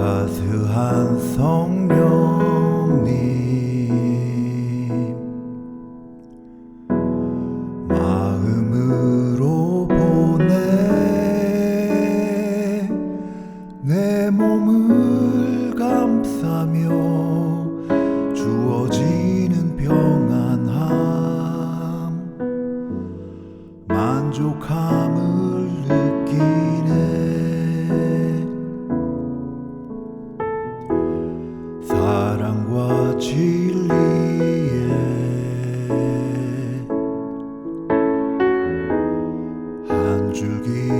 귀한 성령님 마음으로 보내 내 몸을 감싸며 주어지는 평안함 만족함을 사랑과 진리에 한 줄기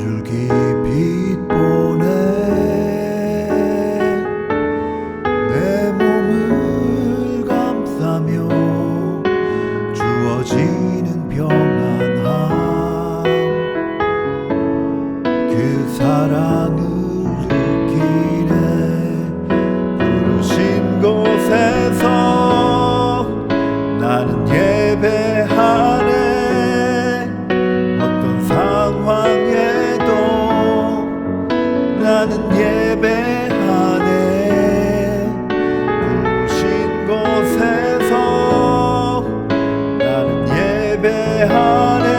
줄기 빛 보내 내 몸을 감싸며 주어지는 평안함. 그 사랑을 나는 예배하네. 부르신 곳에서 나는 예배하네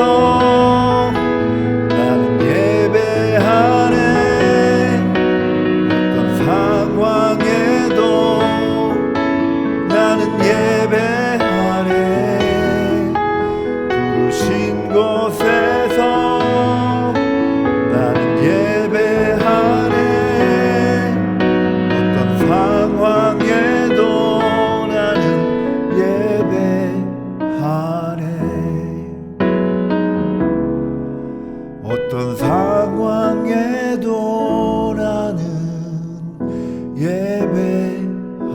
곳 어떤 상황에도 나는 예배하네